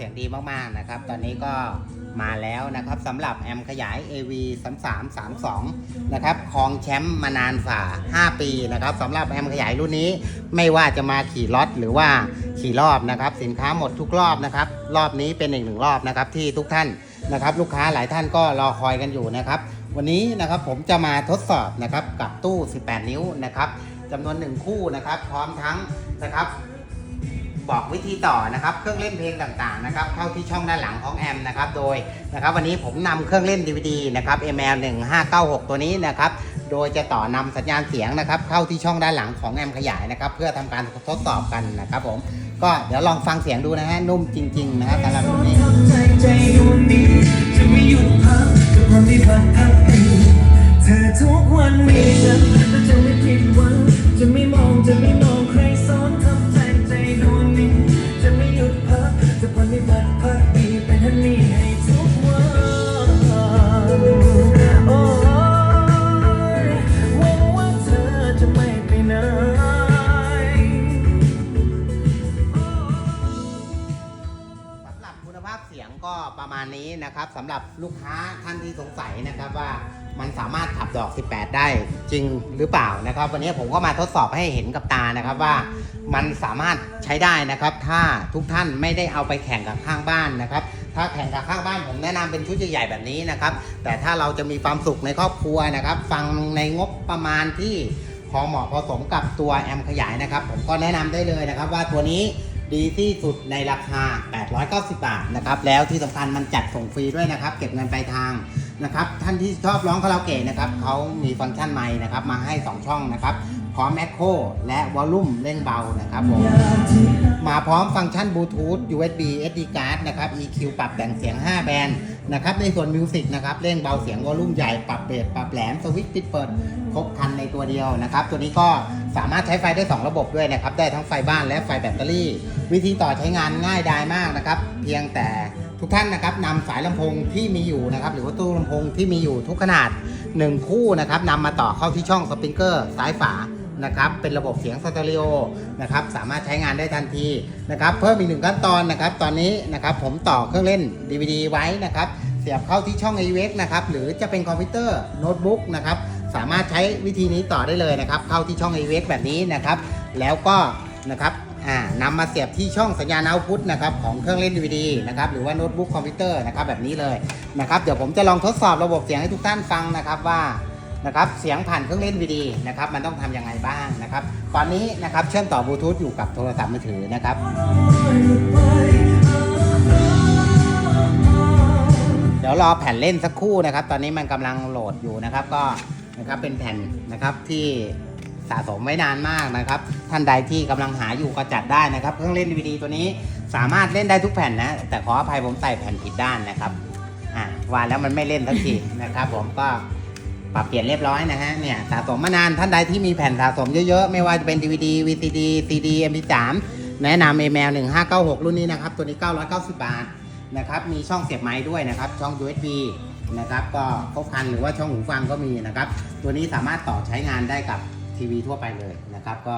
สียงดีมากๆนะครับ ตอนนี้ก็มาแล้วนะครับสำหรับแอมขยาย AV 3332นะครับครองแชมป์มานานฝ่า 5 ปีนะครับสำหรับแอมขยายรุ่นนี้ไม่ว่าจะมาขี่ล็อตหรือว่าขี่รอบนะครับ สินค้าหมดทุกรอบนะครับ รอบนี้เป็นอีกหนึ่งรอบนะครับที่ทุกท่านนะครับ ลูกค้าหลายท่านก็รอคอยกันอยู่นะครับ วันนี้นะครับผมจะมาทดสอบนะครับกับตู้ 18 นิ้วนะครับจำนวนหนึ่งคู่นะครับ พร้อมทั้งนะครับ บอกวิธีต่อนะครับเครื่องเล่นเพลงต่างๆนะครับเข้าที่ช่องด้านหลังของแอมนะครับโดยนะครับวันนี้ผมนำเครื่องเล่น DVD นะครับ ML 1596 ตัวนี้นะครับโดยจะต่อนำสัญญาณเสียงนะครับเข้าที่ช่องด้านหลังของแอมขยายนะครับเพื่อทำการทดสอบกันนะครับผมก็เดี๋ยวลองฟังเสียงดูนะฮะนุ่มจริงๆนะฮะสำหรับรุ่นนี้ทำใจใจดวงนี้จะไม่หยุดพักกับความที่พักพักปีเธอทุกวันมีฉันและจะไม่ผิดหวังจะไม่มองจะไม่มอง ก็ประมาณนี้นะครับสำหรับลูกค้าท่านที่สงสัยนะครับว่ามันสามารถขับดอก 18 ได้จริงหรือเปล่านะครับ วันนี้ผมก็มาทดสอบให้เห็นกับตานะครับว่ามันสามารถใช้ได้นะครับ ถ้าทุกท่านไม่ได้เอาไปแข่งกับข้างบ้านนะครับ ถ้าแข่งกับข้างบ้านผมแนะนำเป็นชุดใหญ่ๆแบบนี้นะครับ แต่ถ้าเราจะมีความสุขในครอบครัวนะครับ ฟังในงบประมาณที่พอเหมาะพอสมกับตัวแอมขยายนะครับ ผมก็แนะนำได้เลยนะครับว่าตัวนี้ ดีที่สุดในราคา 890 บาทนะครับ แล้วที่สำคัญมันจัดส่งฟรีด้วยนะครับ เก็บเงินปลายทางนะครับ ท่านที่ชอบร้องคาราโอเกะนะครับเขามีฟังก์ชันไมค์นะครับ มาให้ 2 ช่องนะครับ พร้อมแมคโครและวอลลุ่มเร่งเบานะครับผมมาพร้อมฟังก์ชันบลูทูธ USB SD card นะครับ EQ ปรับแต่งเสียง 5 แบนด์ นะครับในส่วนมิวสิกนะครับเร่งเบาเสียงวอลลุ่มใหญ่ปรับเบสปรับแหลมสวิตช์ปิดเปิดครบคันในตัวเดียวนะครับ ตัวนี้ก็สามารถใช้ไฟได้ 2 ระบบด้วยนะครับ ได้ทั้งไฟบ้านและไฟแบตเตอรี่ วิธีต่อใช้งานง่ายดายมากนะครับ เพียงแต่ทุกท่านนะครับนำสายลำโพงที่มีอยู่นะครับหรือว่าตู้ลำโพงที่มีอยู่ทุกขนาด 1 คู่นะครับนำมาต่อเข้าที่ช่องสปริงเกอร์ซ้ายฝา นะครับเป็นระบบเสียงสเตอริโอนะครับสามารถใช้งานได้ทันทีนะครับเพิ่มอีกหนึ่งขั้นตอนนะครับตอนนี้นะครับผมต่อเครื่องเล่น DVD ไว้นะครับเสียบเข้าที่ช่อง AVX นะครับหรือจะเป็นคอมพิวเตอร์โน้ตบุ๊กนะครับสามารถใช้วิธีนี้ต่อได้เลยนะครับเข้าที่ช่อง AVX แบบนี้นะครับแล้วก็นะครับอ่านำมาเสียบที่ช่องสัญญาณเอาพุตนะครับของเครื่องเล่น DVD นะครับหรือว่าโน้ตบุ๊กคอมพิวเตอร์นะครับแบบนี้เลยนะครับเดี๋ยวผมจะลองทดสอบระบบเสียงให้ทุกท่านฟังนะครับว่า นะครับเสียงผ่านเครื่องเล่นวีดีนะครับมันต้องทำยังไงบ้างนะครับ ตอนนี้นะครับเชื่อมต่อบลูทูธอยู่กับโทรศัพท์มือถือนะครับเดี๋ยวรอแผ่นเล่นสักครู่นะครับ ตอนนี้มันกำลังโหลดอยู่นะครับ ก็นะครับเป็นแผ่นนะครับที่สะสมไว้นานมากนะครับ ท่านใดที่กำลังหาอยู่ก็จัดได้นะครับ เครื่องเล่น DVD ตัวนี้สามารถเล่นได้ทุกแผ่นนะ แต่ขออภัยผมใส่แผ่นผิดด้านนะครับอ่าว่าแล้วมันไม่เล่นสักทีนะครับ ผมก็ ปรับเปลี่ยนเรียบร้อยนะฮะเนี่ยสะสมมานานท่านใดที่มีแผ่นสะสมเยอะๆ ไม่ว่าจะเป็น DVD VCD CD MP3 แนะนำ Email 1596 รุ่นนี้นะครับ ตัวนี้ 990 บาทนะครับมีช่องเสียบไม้ด้วยนะครับ ช่อง USB นะครับก็ครบคันหรือว่าช่องหูฟังก็มีนะครับ ตัวนี้สามารถต่อใช้งานได้กับทีวีทั่วไปเลยนะครับ ก็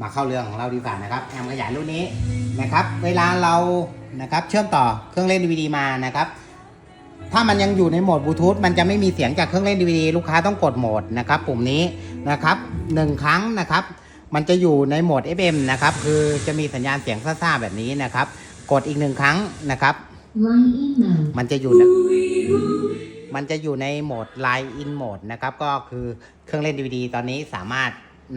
มาเข้าเรื่องของเราดีกว่านะครับแอมขยายรุ่นนี้นะครับ เวลาเรานะครับเชื่อมต่อเครื่องเล่น DVD มานะครับ ถ้ามันยังอยู่ในโหมดบลูทูธมันจะไม่มีเสียงจากเครื่องเล่น DVD ลูกค้าต้องกดโหมดนะครับปุ่มนี้นะครับหนึ่งครั้งนะครับ มันจะอยู่ในโหมด FM นะครับ คือจะมีสัญญาณเสียงซ่าๆแบบนี้นะครับ กดอีกหนึ่งครั้งนะครับ มันจะอยู่ในมันจะอยู่ในโหมด Line in mode นะครับ ก็คือเครื่องเล่น DVD ตอนนี้สามารถ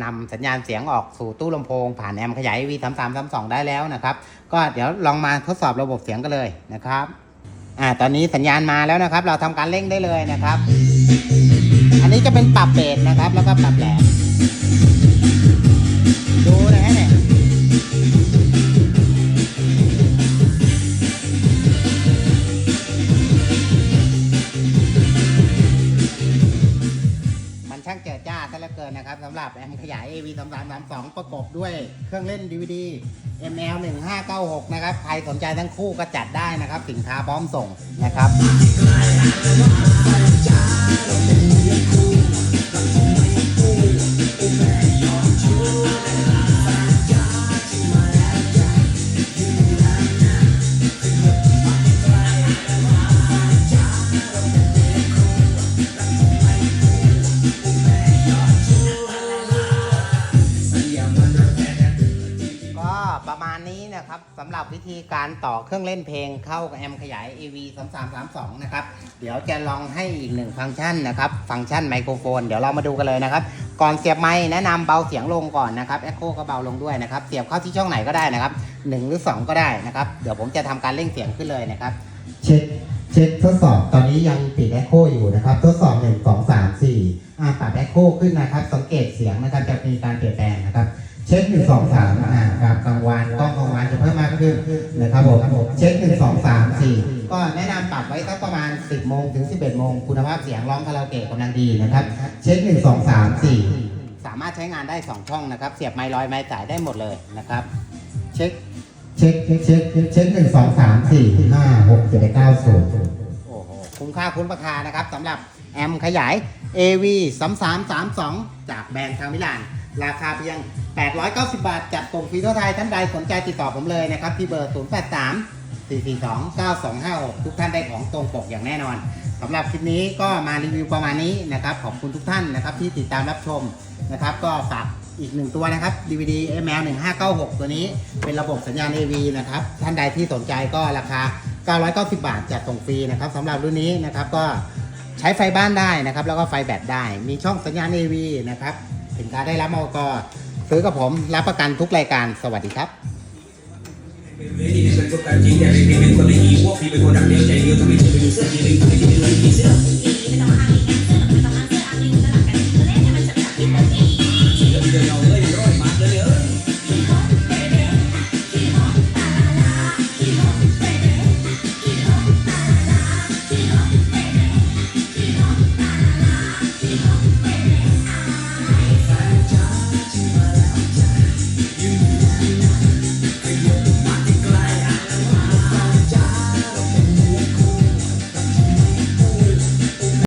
นำสัญญาณเสียงออกสู่ตู้ลำโพง ผ่านแอมป์ขยาย V 3 3 3 2 ได้แล้วนะครับ ก็เดี๋ยวลองมาทดสอบระบบเสียงกันเลยนะครับ อ่าตอนนี้สัญญาณมาแล้วนะครับ เราทำการเร่งได้เลยนะครับ อันนี้จะเป็นปรับเบสนะครับ แล้วก็ปรับแหลมดูนะฮะเนี่ย ดับสำหรับแอมขยาย AV 3332 ประกอบด้วยเครื่องเล่น DVD ML 1596 นะครับ ใครสนใจทั้งคู่ก็จัดได้นะครับ สินค้าพร้อมส่งนะครับ ธีการต่อเครื่องเล่นเพลงเข้ากับแอมขยาย AV 3332 นะครับ เดี๋ยวจะลองให้อีกหนึ่งฟังก์ชันนะครับ ฟังก์ชันไมโครโฟน เดี๋ยวเรามาดูกันเลยนะครับ ก่อนเสียบไมค์แนะนำเบาเสียงลงก่อนนะครับแอคโคก็เบาลงด้วยนะครับ เสียบเข้าที่ช่องไหนก็ได้นะครับ1หรือ 2 ก็ได้นะครับ เดี๋ยวผมจะทำการเร่งเสียงขึ้นเลยนะครับ เช็คเช็คทดสอบตอนนี้ยังปิดแอคโคอยู่นะครับ ทดสอบ 1 2 3 4อ่าปรับแอคโคขึ้นนะครับ สังเกตเสียงนะครับจะมีการเปลี่ยนแปลงนะครับ เช็คหนึ่งสองสามอ่าครับกลางวันกล้องกลางวันจะเพิ่มมากขึ้นนะครับผมเช็คหนึ่งสองสามสี่ก็แนะนำปรับไว้สักประมาณ 10โมงถึง 11โมงคุณภาพเสียงร้องคาราโอเกะกำลังดีนะครับ เช็คหนึ่งสองสามสี่สามารถใช้งานได้ 2 ช่องนะครับ เสียบไมค์ลอยไมค์จ่ายได้หมดเลยนะครับ เช็คเช็คเช็คเช็คเช็คหนึ่งสองสามสี่ห้าหกเจ็ดแปดเก้าศูนย์โอ้โหคุ้มค่าคุ้มราคานะครับสำหรับแอมขยาย AV 3332 จากแบรนด์ทางมิลาน ราคาเพียง 890 บาท จัดส่งฟรีทั่วไทยท่านใดสนใจติดต่อผมเลยนะครับ ที่เบอร์ 083 442 9256 ทุกท่านได้ของตรงปกอย่างแน่นอนสำหรับคลิปนี้ก็มารีวิวประมาณนี้นะครับ ขอบคุณทุกท่านนะครับที่ติดตามรับชมนะครับ ก็ฝากอีกหนึ่งตัวนะครับ DVD ML 1596 ตัวนี้เป็นระบบสัญญาณ AV นะครับ ท่านใดที่สนใจก็ราคา 990 บาทจัดส่งฟรีนะครับสำหรับรุ่นนี้นะครับก็ใช้ไฟบ้านได้นะครับ แล้วก็ไฟแบตได้ มีช่องสัญญาณ AV นะครับ สินค้าได้รับมอก ซื้อกับผมรับประกันทุกรายการสวัสดีครับ Ready นี่เป็นตัวการจริงแต่เป็นคนละอีพวกพี่เป็นคนดักเดียวใจเดียวทำไมเธอไม่รู้สึกยังไงทำไมเธอไม่รู้สึก